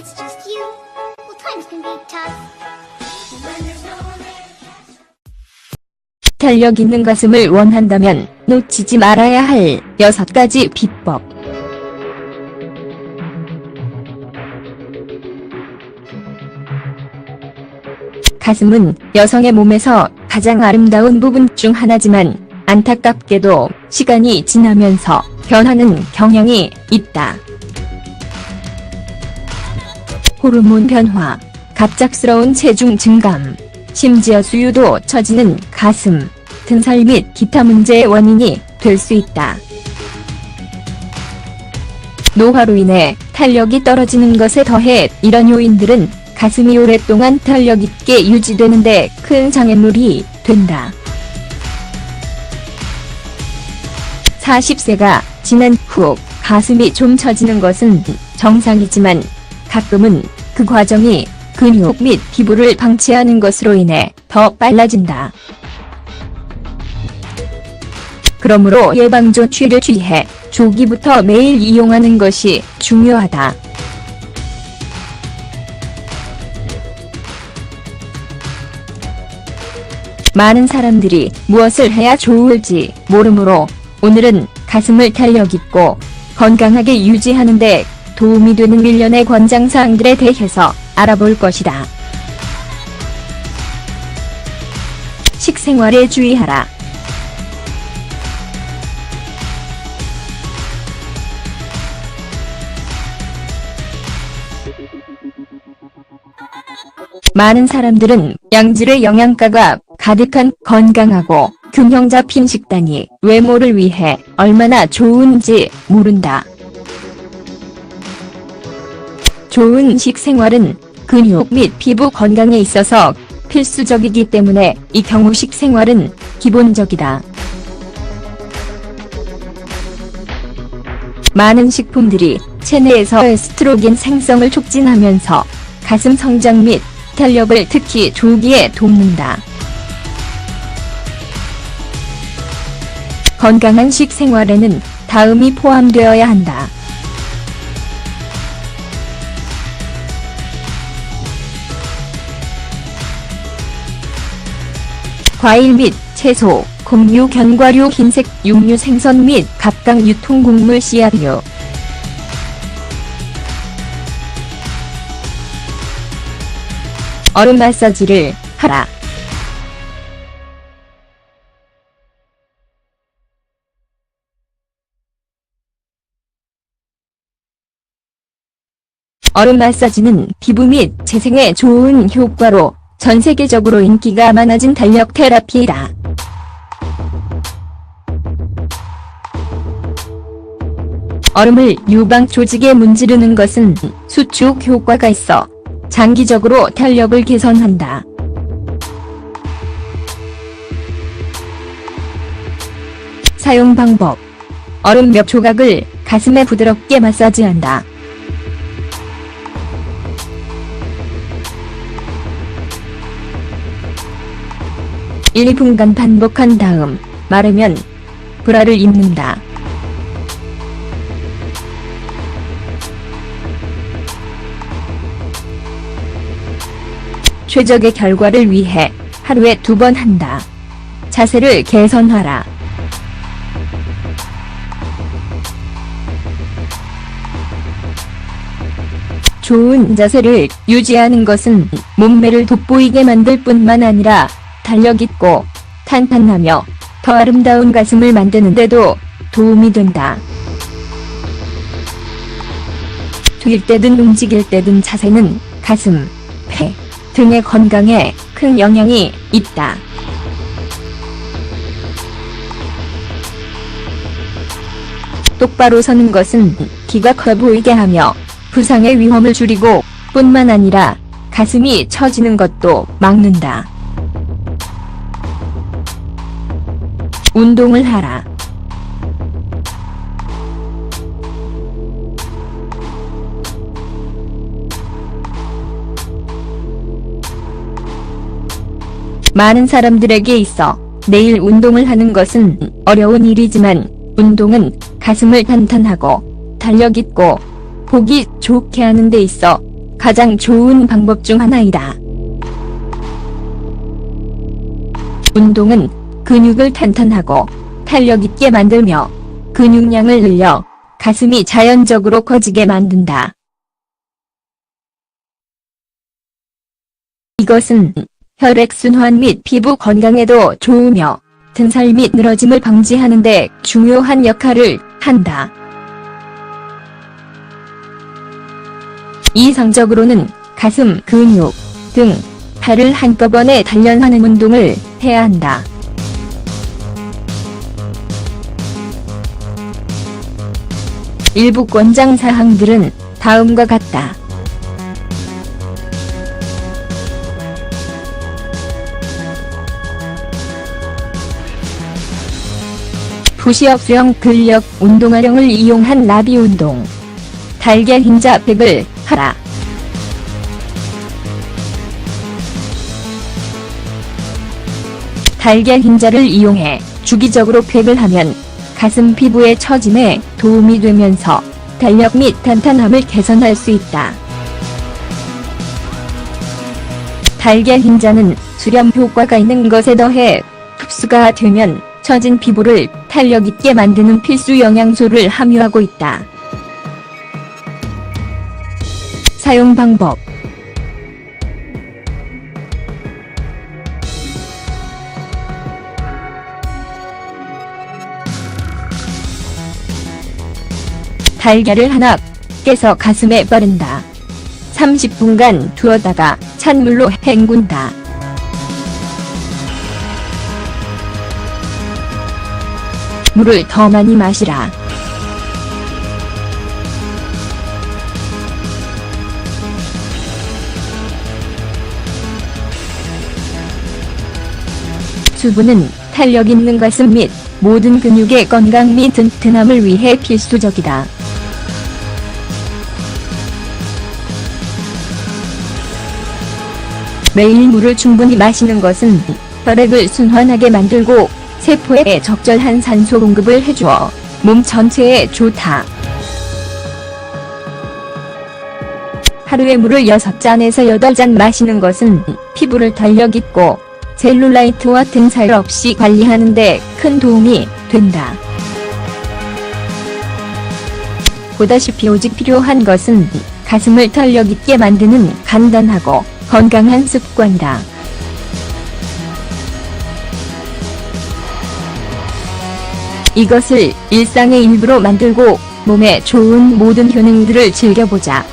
it's just you. Well, times can be tough. 탄력 있는 가슴을 원한다면 놓치지 말아야 할 여섯 가지 비법. 가슴은 여성의 몸에서 가장 아름다운 부분 중 하나지만 안타깝게도 시간이 지나면서 변하는 경향이 있다. 호르몬 변화, 갑작스러운 체중 증감, 심지어 수유도 처지는 가슴, 등살 및 기타 문제의 원인이 될 수 있다. 노화로 인해 탄력이 떨어지는 것에 더해 이런 요인들은 가슴이 오랫동안 탄력 있게 유지되는데 큰 장애물이 된다. 40세가 지난 후 가슴이 좀 처지는 것은 정상이지만 가끔은 그 과정이 근육 및 피부를 방치하는 것으로 인해 더 빨라진다. 그러므로 예방 조치를 취해 조기부터 매일 이용하는 것이 중요하다. 많은 사람들이 무엇을 해야 좋을지 모르므로 오늘은 가슴을 탄력 있고 건강하게 유지하는 데 도움이 되는 일련의 권장사항들에 대해서 알아볼 것이다. 식생활에 주의하라. 많은 사람들은 양질의 영양가가 가득한 건강하고 균형 잡힌 식단이 외모를 위해 얼마나 좋은지 모른다. 좋은 식생활은 근육 및 피부 건강에 있어서 필수적이기 때문에 이 경우 식생활은 기본적이다. 많은 식품들이 체내에서 에스트로겐 생성을 촉진하면서 가슴 성장 및 탄력을 특히 조기에 돕는다. 건강한 식생활에는 다음이 포함되어야 한다. 과일 및 채소, 곡류, 견과류, 흰색 육류, 생선 및 각각 유통 곡물 씨앗류. 얼음 마사지를 하라. 얼음 마사지는 피부 및 재생에 좋은 효과로 전 세계적으로 인기가 많아진 달력 테라피이다. 얼음을 유방 조직에 문지르는 것은 수축 효과가 있어 장기적으로 탄력을 개선한다. 사용 방법 얼음 몇 조각을 가슴에 부드럽게 마사지한다. 1, 2분간 반복한 다음 마르면 브라를 입는다. 최적의 결과를 위해 하루에 두 번 한다. 자세를 개선하라. 좋은 자세를 유지하는 것은 몸매를 돋보이게 만들 뿐만 아니라 탄력 있고 탄탄하며 더 아름다운 가슴을 만드는데도 도움이 된다. 뛸 때든 움직일 때든 자세는 가슴, 배 등의 건강에 큰 영향이 있다. 똑바로 서는 것은 키가 커 보이게 하며 부상의 위험을 줄이고 뿐만 아니라 가슴이 처지는 것도 막는다. 운동을 하라. 많은 사람들에게 있어 매일 운동을 하는 것은 어려운 일이지만 운동은 가슴을 탄탄하고 탄력 있고 보기 좋게 하는 데 있어 가장 좋은 방법 중 하나이다. 운동은 근육을 탄탄하고 탄력 있게 만들며 근육량을 늘려 가슴이 자연적으로 커지게 만든다. 이것은 혈액순환 및 피부 건강에도 좋으며 등살 및 늘어짐을 방지하는 데 중요한 역할을 한다. 이상적으로는 가슴, 근육, 등, 팔을 한꺼번에 단련하는 운동을 해야 한다. 일부 권장 사항들은 다음과 같다. 푸시업형 근력 운동화령을 이용한 나비 운동. 달걀 흰자 100을 하라. 달걀 흰자를 이용해 주기적으로 팩을 하면 가슴 피부의 처짐에 도움이 되면서 탄력 및 탄탄함을 개선할 수 있다. 달걀 흰자는 수렴 효과가 있는 것에 더해 흡수가 되면 처진 피부를 탄력 있게 만드는 필수 영양소를 함유하고 있다. 사용 방법 달걀을 하나 깨서 가슴에 바른다. 30분간 두어다가 찬물로 헹군다. 물을 더 많이 마시라. 수분은 탄력 있는 가슴 및 모든 근육의 건강 및 튼튼함을 위해 필수적이다. 매일 물을 충분히 마시는 것은 혈액을 순환하게 만들고 세포에 적절한 산소 공급을 해주어 몸 전체에 좋다. 하루에 물을 6잔에서 8잔 마시는 것은 피부를 탄력 있고 셀룰라이트와 등살 없이 관리하는 데 큰 도움이 된다. 보다시피 오직 필요한 것은 가슴을 탄력 있게 만드는 간단하고 건강한 습관이다. 이것을 일상의 일부로 만들고 몸에 좋은 모든 효능들을 즐겨보자.